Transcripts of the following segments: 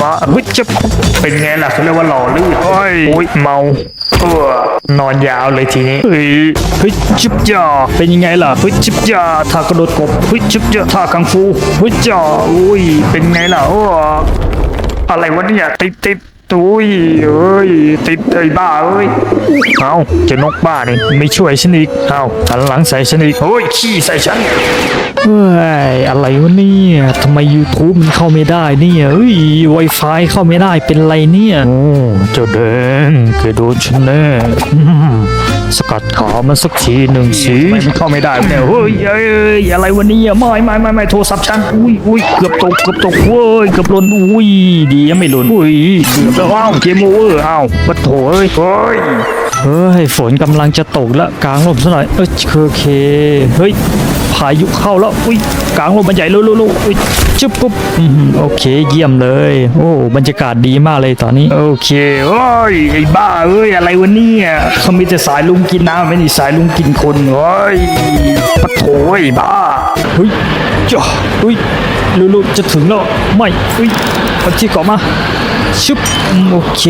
บ้าเฮ้ยจะเป็นไงล่ะเขาเรียกว่าหล่อลื่นโอ้ยโอ้ยเมาเออนอนยาวเลยทีนี้เฮ้ยเฮ้ยจิบจ่าเป็นยังไงล่ะเฮ้ยจิบจ่าท่ากระโดดกบเฮ้ยจิบจ่าท่ากังฟูเฮ้ยจ่าอุ้ยเป็นไงล่ะโอ้อะไรวะเนี่ยติดติด ตุ้ยเอ้ยติดไอ้บ้าเอ้ยเอาเจะนกบ้านี่ไม่ช่วยฉันอีกเอาหันหลังใส่ฉันอีกเฮ้ยขี้ใส่ฉันเฮ้ยอะไรวะเนี่ยทำไม YouTube มันเข้าไม่ได้เนี่ยเอ้ย Wi-Fi เข้าไม่ได้เป็นไรเนี่ยโอ้เจ้าแดงเคยโดนฉันแน่อืม สกัดขามันสักทีหนึ่งสิทำไมมันเข้าไม่ได้เนี่ยเฮ้ยเอ้ยอะไรวะเนี่ยไม่ไม่ไม่ไม่โทรศัพท์ฉันอุ้ยอุ้ยเกือบตกเกือบตกเว้ยเกือบหล่นอุ้ยดียังไม่หล่นอุ้ยเกือบแล้วอ้าวเกมโอเวอร์อ้าวปะโถเอ้ยเฮ้ยเฮ้ยฝนกำลังจะตกแล้วกลางลมซะหน่อยเอ้ยโอเคเฮ้ย พายุเข้าแล้ว อุ้ยกลางลมมันใหญ่ลุลุลุอุ้ยจุ๊บปุ๊บอืมโอเค เยี่ยมเลย โอ้บรรยากาศดีมากเลยตอนนี้ โอเคโอ้ยไอ้บ้าเอ้ยอะไรวะเนี่ยเขามีแต่สายลุงกินน้ำไม่นี่สายลุงกินคนเฮ้ยปะโถไอ้บ้าเฮ้ยจ้าอุ้ยลุลุจะถึงแล้วไม่อุ้ยเอาที่เกาะมา ชุบโอเค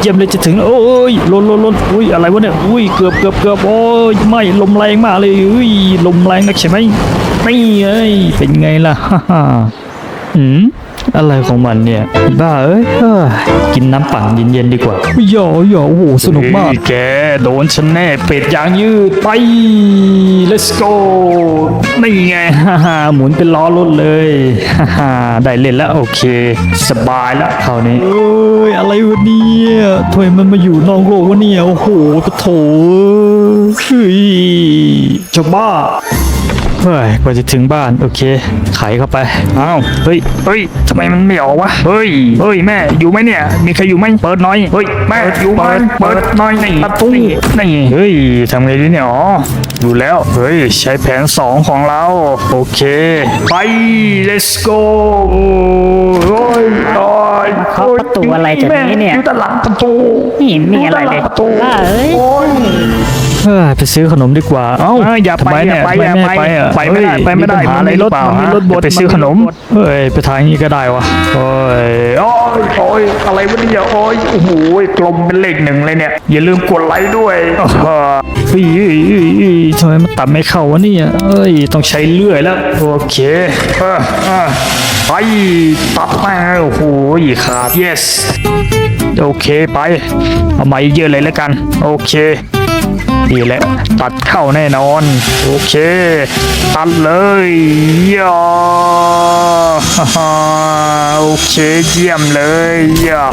เยี่ยมเลยจะถึงโอ้ยลนลนลนอุ้ยอะไรวะเนี่ยอุ้ยเกือบเกือบเกือบโอ้ยไม่ลมแรงมากเลยอุ้ยลมแรงนักใช่ไหมไม่เอ้ยเป็นไงล่ะฮ่าฮ่าอืม อะไรของมันเนี่ยบ้าเอ้ยเอ้ยกินน้ำปั่นเย็นๆดีกว่าหยอหยอโอ้โหสนุกมากแกโดนฉันแน่เป็ดยางยืดไป let's go นี่ไงฮ่าฮ่าหมุนเป็นล้อรถเลยฮ่าฮ่าได้เล่นแล้วโอเค สบายแล้วคราวนี้ เอ้ยอะไรวะเนี่ยทำไมมันมาอยู่นอกโลกวะเนี่ย โอ้โหปะโถเฮ้ยจะบ้า เฮ้ยกว่าจะถึงบ้านโอเคไขเข้าไปอ้าวเฮ้ยเฮ้ยทำไมมันไม่ออกวะเฮ้ยเฮ้ยแม่อยู่ไหมเนี่ย มีใครอยู่ไหมเปิดหน่อยเฮ้ยแม่อยู่ไหมเปิดหน่อยนี่ประตูนี่เฮ้ยทำไงดีเนี่ยอ๋ออยู่แล้วเฮ้ยใช้แผนสองของเรา โอเค ไป let's go โอ้ยโอ้ยเคาะประตูอะไรจากนี้เนี่ยแม่อยู่ด้านหลังประตูไม่เห็นมีอะไรเลยด้านหงประตูบ้าเอ้ยโอ้ย เฮ้ยไปซื้อขนมดีกว่า เอ้าเอ้ยอย่าไปทำมอย่าไปเนี่ยอย่าทำไปอะไปไม่ได้เฮ้ยไปไม่ได้ปัญหามันมีรถหอเปล่ามันมีรถบด ไปซื้อขนมมันมีรถบดเฮ้ยไปทางนี้ก็ได้วะเฮ้ยโอ้ยโอ้ยอะไรวะเนี่ยโอ้ยโอ้โหกลมเป็นเลขหนึ่งเลยเนี่ย อย่าลืมกดไลค์ด้วยเออเฮ้ยเฮ้ยเฮ้ยเฮ้ยทำไมมันตัดไม่เข้าวะเนี่ยเอ้ยต้องใช้เลื่อยแล้วโอเคเออเออไปตัดมาโอ้โหขาด yes โอเคไป เอามาอีกเยอะเลยแล้วกัน โอเค ดีแหละตัดเข้าแน่นอน โอเค ตัดเลยย่าโอเคเยี่ยมเลยย่า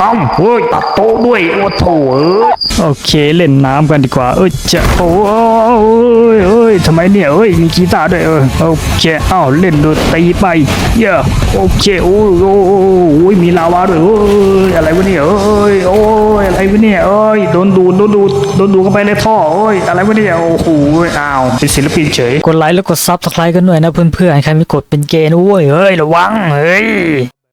อ้าเฮ้ยตัดโต๊ะด้วยโอ้โถเอ้ยโอเคเล่นน้ำกันดีกว่า เอ้ยจะโอ้ยเอ้ยทำไมเนี่ยเอ้ยมีกีตาร์ด้วยเออโอเคอ้าวเล่นดนตรีไปเย่โอเคโอ้ยโอ้ยโอ้ยมีลาวาด้วยโอ้ยอะไรวะเนี่ยเอ้ยโอ้ยอะไร วะเนี่ยเอ้ยโดนดูดโดนดูดโดนดูดเข้าไปในท่อโอ้ยอะไรวะเนี่ยโอ้โหอ้าวเป็นศิลปินเฉยกดไลค์แล้วกดซับสไครต์กันหน่อยนะเพื่อนๆใครไม่กดเป็นเกย์นะเว้ยเฮ้ยระวังเฮ้ย